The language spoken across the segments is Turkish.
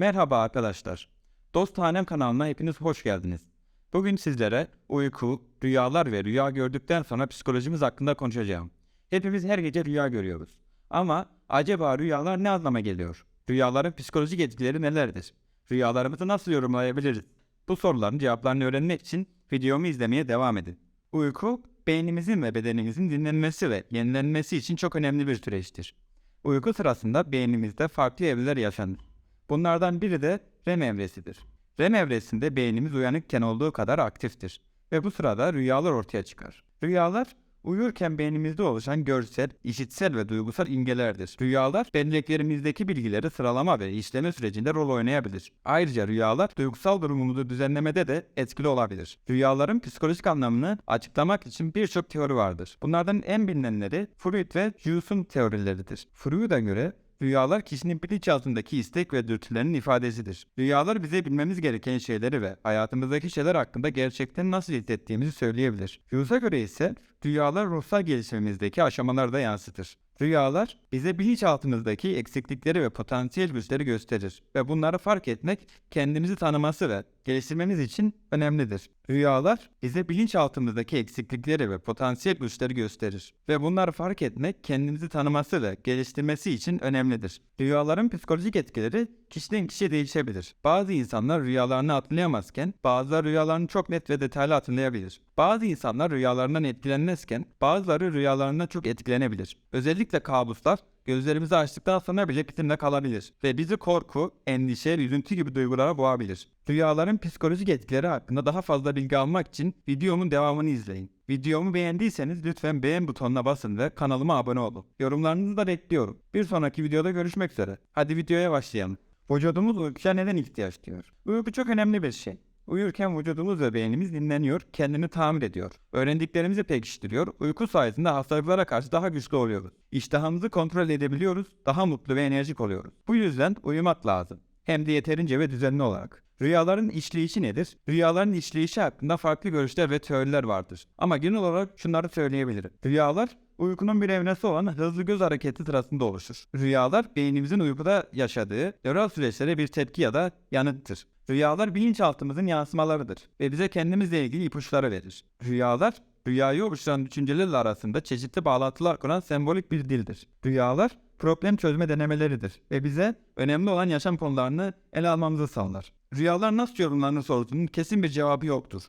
Merhaba arkadaşlar. Dosthanem kanalına hepiniz hoş geldiniz. Bugün sizlere uyku, rüyalar ve rüya gördükten sonra psikolojimiz hakkında konuşacağım. Hepimiz her gece rüya görüyoruz. Ama acaba rüyalar ne anlama geliyor? Rüyaların psikolojik etkileri nelerdir? Rüyalarımızı nasıl yorumlayabiliriz? Bu soruların cevaplarını öğrenmek için videomu izlemeye devam edin. Uyku, beynimizin ve bedenimizin dinlenmesi ve yenilenmesi için çok önemli bir süreçtir. Uyku sırasında beynimizde farklı evreler yaşanır. Bunlardan biri de REM evresidir. REM evresinde beynimiz uyanıkken olduğu kadar aktiftir ve bu sırada rüyalar ortaya çıkar. Rüyalar uyurken beynimizde oluşan görsel, işitsel ve duygusal imgelerdir. Rüyalar belleklerimizdeki bilgileri sıralama ve işleme sürecinde rol oynayabilir. Ayrıca rüyalar duygusal durumumuzu düzenlemede de etkili olabilir. Rüyaların psikolojik anlamını açıklamak için birçok teori vardır. Bunlardan en bilinenleri Freud ve Jung'un teorileridir. Freud'a göre Rüyalar kişinin bilinçaltındaki istek ve dürtülerinin ifadesidir. Rüyalar bize bilmemiz gereken şeyleri ve hayatımızdaki şeyler hakkında gerçekten nasıl hissettiğimizi söyleyebilir. Jung'a göre ise rüyalar ruhsal gelişimimizdeki aşamalarda yansıtır. Rüyalar bize bilinçaltımızdaki eksiklikleri ve potansiyel güçleri gösterir ve bunları fark etmek kendimizi tanıması ve geliştirmemiz için önemlidir. Rüyalar bize bilinçaltımızdaki eksiklikleri ve potansiyel güçleri gösterir ve bunları fark etmek kendimizi tanıması ve geliştirmesi için önemlidir. Rüyaların psikolojik etkileri kişiden kişiye değişebilir. Bazı insanlar rüyalarını hatırlayamazken bazıları rüyalarını çok net ve detaylı hatırlayabilir. Bazı insanlar rüyalarından etkilenmezken bazıları rüyalarından çok etkilenebilir. Özellikle kabuslar gözlerimizi açtıktan sonra bile bizimle kalabilir ve bizi korku, endişe, üzüntü gibi duygulara boğabilir. Rüyaların psikolojik etkileri hakkında daha fazla bilgi almak için videomun devamını izleyin. Videomu beğendiyseniz lütfen beğen butonuna basın ve kanalıma abone olun. Yorumlarınızı da bekliyorum. Bir sonraki videoda görüşmek üzere. Hadi videoya başlayalım. Vücudumuz uykuya neden ihtiyaç duyuyor? Uyku çok önemli bir şey. Uyurken vücudumuz ve beynimiz dinleniyor, kendini tamir ediyor. Öğrendiklerimizi pekiştiriyor, uyku sayesinde hastalıklara karşı daha güçlü oluyoruz. İştahımızı kontrol edebiliyoruz, daha mutlu ve enerjik oluyoruz. Bu yüzden uyumak lazım. Hem de yeterince ve düzenli olarak. Rüyaların işleyişi nedir? Rüyaların işleyişi hakkında farklı görüşler ve teoriler vardır. Ama genel olarak şunları söyleyebilirim. Rüyalar uykunun bir evresi olan hızlı göz hareketi sırasında oluşur. Rüyalar beynimizin uykuda yaşadığı nöral süreçlere bir tepki ya da yanıttır. Rüyalar bilinçaltımızın yansımalarıdır ve bize kendimizle ilgili ipuçları verir. Rüyalar rüyayı oluşturan düşüncelerle arasında çeşitli bağlantılar kuran sembolik bir dildir. Rüyalar problem çözme denemeleridir ve bize önemli olan yaşam konularını ele almamızı sağlar. Rüyalar nasıl yorumlanır sorusunun kesin bir cevabı yoktur.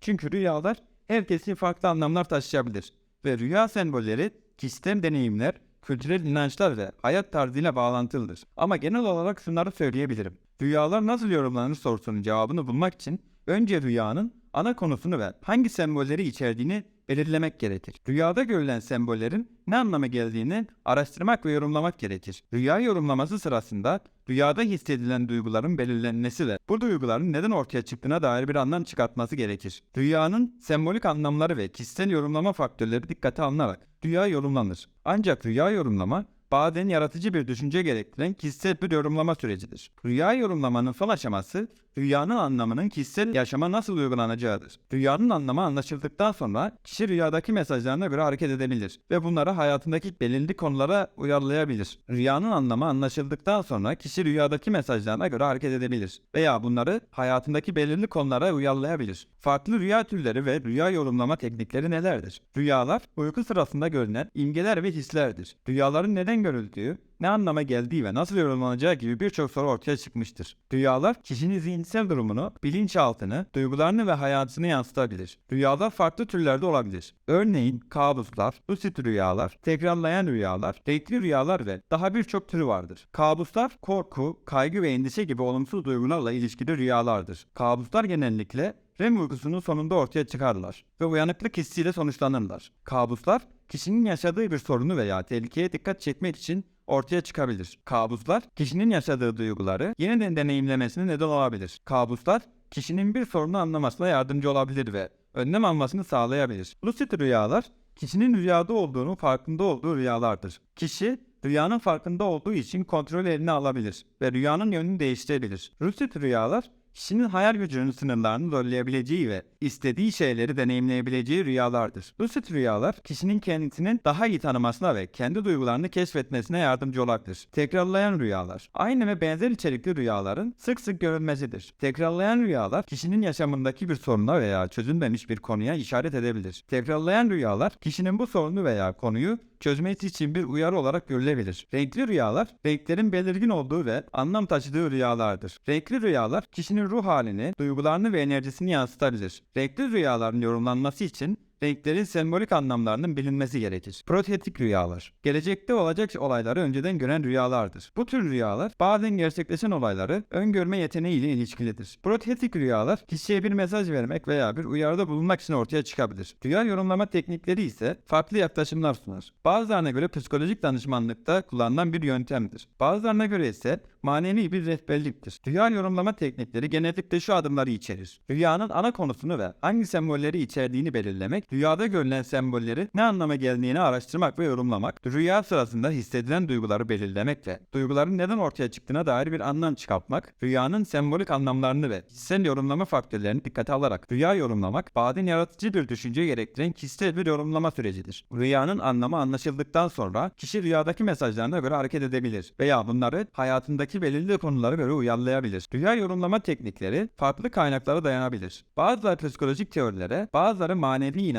Çünkü rüyalar herkesin farklı anlamlar taşıyabilir ve rüya sembolleri kişisel deneyimler, kültürel inançlar ve hayat tarzıyla bağlantılıdır. Ama genel olarak şunları söyleyebilirim. Rüyalar nasıl yorumlanır sorusunun cevabını bulmak için önce rüyanın ana konusunu ve hangi sembolleri içerdiğini belirlemek gerekir. Rüyada görülen sembollerin ne anlama geldiğini araştırmak ve yorumlamak gerekir. Rüya yorumlaması sırasında rüyada hissedilen duyguların belirlenmesi ve bu duyguların neden ortaya çıktığına dair bir anlam çıkartması gerekir. Rüyanın sembolik anlamları ve kişisel yorumlama faktörleri dikkate alınarak rüya yorumlanır. Ancak rüya yorumlama bazen yaratıcı bir düşünce gerektiren kişisel bir yorumlama sürecidir. Rüya yorumlamanın son aşaması rüyanın anlamının kişisel yaşama nasıl uygulanacağıdır. Rüyanın anlamı anlaşıldıktan sonra kişi rüyadaki mesajlarına göre hareket edebilir ve bunları hayatındaki belirli konulara uyarlayabilir. Rüyanın anlamı anlaşıldıktan sonra kişi rüyadaki mesajlarına göre hareket edebilir veya bunları hayatındaki belirli konulara uyarlayabilir. Farklı rüya türleri ve rüya yorumlama teknikleri nelerdir? Rüyalar uyku sırasında görünen imgeler ve hislerdir. Rüyaların neden görüldüğü, ne anlama geldiği ve nasıl yorumlanacağı gibi birçok soru ortaya çıkmıştır. Rüyalar kişinin zihinsel durumunu, bilinçaltını, duygularını ve hayatını yansıtabilir. Rüyalar farklı türlerde olabilir. Örneğin kabuslar, lucid rüyalar, tekrarlayan rüyalar, renkli rüyalar ve daha birçok türü vardır. Kabuslar korku, kaygı ve endişe gibi olumsuz duygularla ilişkili rüyalardır. Kabuslar genellikle REM uykusunun sonunda ortaya çıkarlar ve uyanıklık hissiyle sonuçlanırlar. Kabuslar kişinin yaşadığı bir sorunu veya tehlikeye dikkat çekmek için ortaya çıkabilir. Kabuslar kişinin yaşadığı duyguları yeniden deneyimlemesine neden olabilir. Kabuslar kişinin bir sorunu anlamasına yardımcı olabilir ve önlem almasını sağlayabilir. Lucid rüyalar kişinin rüyada olduğunu farkında olduğu rüyalardır. Kişi rüyanın farkında olduğu için kontrol eline alabilir ve rüyanın yönünü değiştirebilir. Lucid rüyalar kişinin hayal gücünün sınırlarını zorlayabileceği ve istediği şeyleri deneyimleyebileceği rüyalardır. Tür rüyalar kişinin kendisinin daha iyi tanımasına ve kendi duygularını keşfetmesine yardımcı olabilir. Tekrarlayan rüyalar. Aynı ve benzer içerikli rüyaların sık sık görülmesidir. Tekrarlayan rüyalar kişinin yaşamındaki bir soruna veya çözülmemiş bir konuya işaret edebilir. Tekrarlayan rüyalar kişinin bu sorunu veya konuyu çözmesi için bir uyarı olarak görülebilir. Renkli rüyalar, renklerin belirgin olduğu ve anlam taşıdığı rüyalardır. Renkli rüyalar, kişinin ruh halini, duygularını ve enerjisini yansıtabilir. Renkli rüyaların yorumlanması için renklerin sembolik anlamlarının bilinmesi gerekir. Protetik rüyalar. Gelecekte olacak olayları önceden gören rüyalardır. Bu tür rüyalar bazen gerçekleşen olayları öngörme yeteneğiyle ilişkilidir. Protetik rüyalar kişiye bir mesaj vermek veya bir uyarıda bulunmak için ortaya çıkabilir. Rüya yorumlama teknikleri ise farklı yaklaşımlar sunar. Bazılarına göre psikolojik danışmanlıkta kullanılan bir yöntemdir. Bazılarına göre ise manevi bir rehberliktir. Rüya yorumlama teknikleri genellikle şu adımları içerir. Rüyanın ana konusunu ve hangi sembolleri içerdiğini belirlemek, rüyada görülen sembolleri ne anlama geldiğini araştırmak ve yorumlamak, rüya sırasında hissedilen duyguları belirlemek ve duyguların neden ortaya çıktığına dair bir anlam çıkartmak, rüyanın sembolik anlamlarını ve kişisel yorumlama faktörlerini dikkate alarak rüya yorumlamak, bazen yaratıcı bir düşünce gerektiren kişisel bir yorumlama sürecidir. Rüyanın anlamı anlaşıldıktan sonra kişi rüyadaki mesajlarına göre hareket edebilir veya bunları hayatındaki belirli konulara göre uyarlayabilir. Rüya yorumlama teknikleri farklı kaynaklara dayanabilir. Bazıları psikolojik teorilere, bazıları manevi inançlara,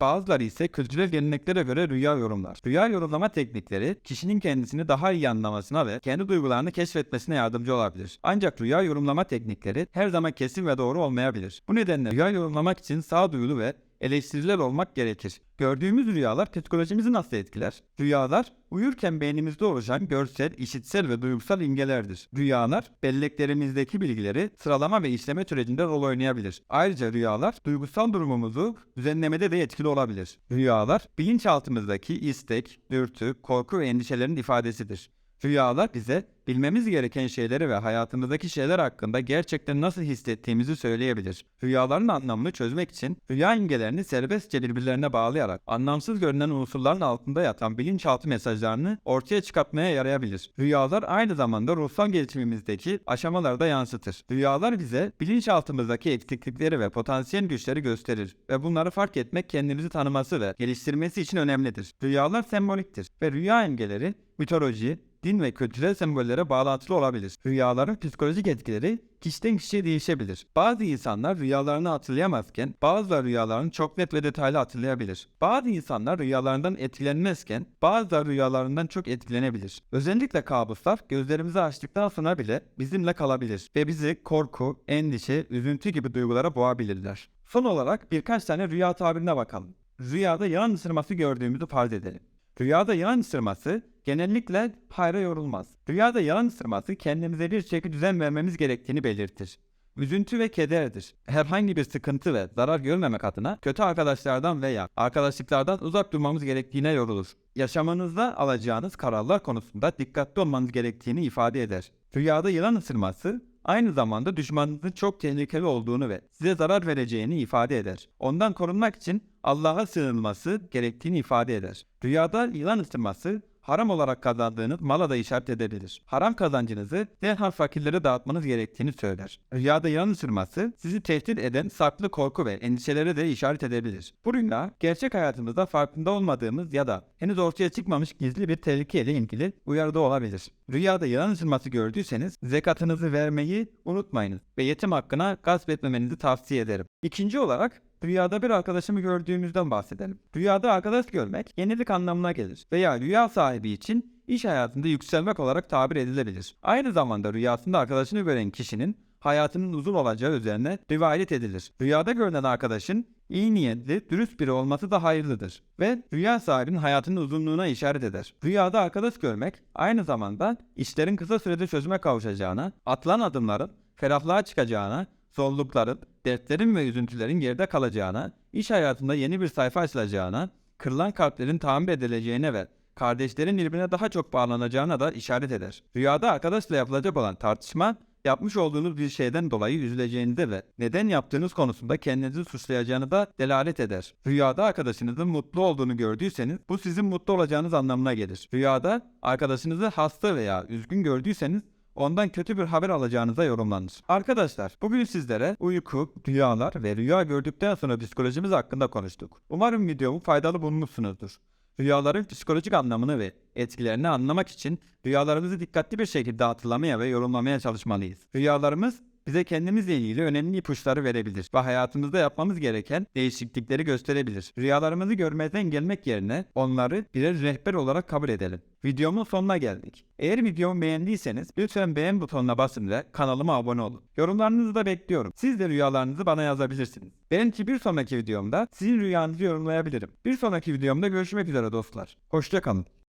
bazıları ise kültürel geleneklere göre rüya yorumlar. Rüya yorumlama teknikleri kişinin kendisini daha iyi anlamasına ve kendi duygularını keşfetmesine yardımcı olabilir. Ancak rüya yorumlama teknikleri her zaman kesin ve doğru olmayabilir. Bu nedenle rüya yorumlamak için sağduyulu ve eleştiriler olmak gerekir. Gördüğümüz rüyalar psikolojimizi nasıl etkiler? Rüyalar uyurken beynimizde oluşan görsel, işitsel ve duygusal imgelerdir. Rüyalar belleklerimizdeki bilgileri sıralama ve işleme sürecinde rol oynayabilir. Ayrıca rüyalar duygusal durumumuzu düzenlemede de etkili olabilir. Rüyalar bilinçaltımızdaki istek, dürtü, korku ve endişelerin ifadesidir. Rüyalar bize bilmemiz gereken şeyleri ve hayatımızdaki şeyler hakkında gerçekten nasıl hissettiğimizi söyleyebilir. Rüyaların anlamını çözmek için rüya imgelerini serbestçe birbirlerine bağlayarak anlamsız görünen unsurların altında yatan bilinçaltı mesajlarını ortaya çıkartmaya yarayabilir. Rüyalar aynı zamanda ruhsal gelişimimizdeki aşamaları da yansıtır. Rüyalar bize bilinçaltımızdaki eksiklikleri ve potansiyel güçleri gösterir ve bunları fark etmek kendimizi tanıması ve geliştirmesi için önemlidir. Rüyalar semboliktir ve rüya imgeleri mitoloji, din ve kültürel sembollere bağlantılı olabilir. Rüyaların psikolojik etkileri kişiden kişiye değişebilir. Bazı insanlar rüyalarını hatırlayamazken bazıları rüyalarını çok net ve detaylı hatırlayabilir. Bazı insanlar rüyalarından etkilenmezken bazıları rüyalarından çok etkilenebilir. Özellikle kabuslar gözlerimizi açtıktan sonra bile bizimle kalabilir ve bizi korku, endişe, üzüntü gibi duygulara boğabilirler. Son olarak birkaç tane rüya tabirine bakalım. Rüyada yılan ısırması gördüğümüzü farz edelim. Rüyada yılan ısırması genellikle hayra yorulmaz. Rüyada yılan ısırması kendimize bir çeki düzen vermemiz gerektiğini belirtir. Üzüntü ve kederdir. Herhangi bir sıkıntı ve zarar görmemek adına kötü arkadaşlardan veya arkadaşlıklardan uzak durmamız gerektiğine yorulur. Yaşamınızda alacağınız kararlar konusunda dikkatli olmanız gerektiğini ifade eder. Rüyada yılan ısırması aynı zamanda düşmanınızın çok tehlikeli olduğunu ve size zarar vereceğini ifade eder. Ondan korunmak için Allah'a sığınılması gerektiğini ifade eder. Rüyada yılan ısırması haram olarak kazandığınız mala da işaret edebilir. Haram kazancınızı derhal fakirlere dağıtmanız gerektiğini söyler. Rüyada yılan ısırması sizi tehdit eden saklı korku ve endişelere de işaret edebilir. Bu rüya gerçek hayatımızda farkında olmadığımız ya da henüz ortaya çıkmamış gizli bir tehlikeyle ilgili uyarıda olabilir. Rüyada yılan ısırması gördüyseniz zekatınızı vermeyi unutmayınız ve yetim hakkına gasp etmemenizi tavsiye ederim. İkinci olarak Rüyada bir arkadaşımı gördüğümüzden bahsedelim. Rüyada arkadaş görmek yenilik anlamına gelir veya rüya sahibi için iş hayatında yükselmek olarak tabir edilebilir. Aynı zamanda rüyasında arkadaşını gören kişinin hayatının uzun olacağı üzerine rivayet edilir. Rüyada görünen arkadaşın iyi niyetli, dürüst biri olması da hayırlıdır ve rüya sahibinin hayatının uzunluğuna işaret eder. Rüyada arkadaş görmek aynı zamanda işlerin kısa sürede çözüme kavuşacağına, atılan adımların ferahlığa çıkacağına, zorlukların, dertlerin ve üzüntülerin geride kalacağına, iş hayatında yeni bir sayfa açılacağına, kırılan kalplerin tamir edileceğine ve kardeşlerin birbirine daha çok bağlanacağına da işaret eder. Rüyada arkadaşla yapılacak olan tartışma, yapmış olduğunuz bir şeyden dolayı üzüleceğinize ve neden yaptığınız konusunda kendinizi suçlayacağını da delalet eder. Rüyada arkadaşınızın mutlu olduğunu gördüyseniz bu sizin mutlu olacağınız anlamına gelir. Rüyada arkadaşınızı hasta veya üzgün gördüyseniz ondan kötü bir haber alacağınıza yorumlanır. Arkadaşlar bugün sizlere uyku, rüyalar ve rüya gördükten sonra psikolojimiz hakkında konuştuk. Umarım videomu faydalı bulmuşsunuzdur. Rüyaların psikolojik anlamını ve etkilerini anlamak için rüyalarımızı dikkatli bir şekilde hatırlamaya ve yorumlamaya çalışmalıyız. Rüyalarımız bize kendimizle ilgili önemli ipuçları verebilir ve hayatımızda yapmamız gereken değişiklikleri gösterebilir. Rüyalarımızı görmezden gelmek yerine onları birer rehber olarak kabul edelim. Videomun sonuna geldik. Eğer videomu beğendiyseniz lütfen beğen butonuna basın ve kanalıma abone olun. Yorumlarınızı da bekliyorum. Siz de rüyalarınızı bana yazabilirsiniz. Belki bir sonraki videomda sizin rüyanızı yorumlayabilirim. Bir sonraki videomda görüşmek üzere dostlar. Hoşçakalın.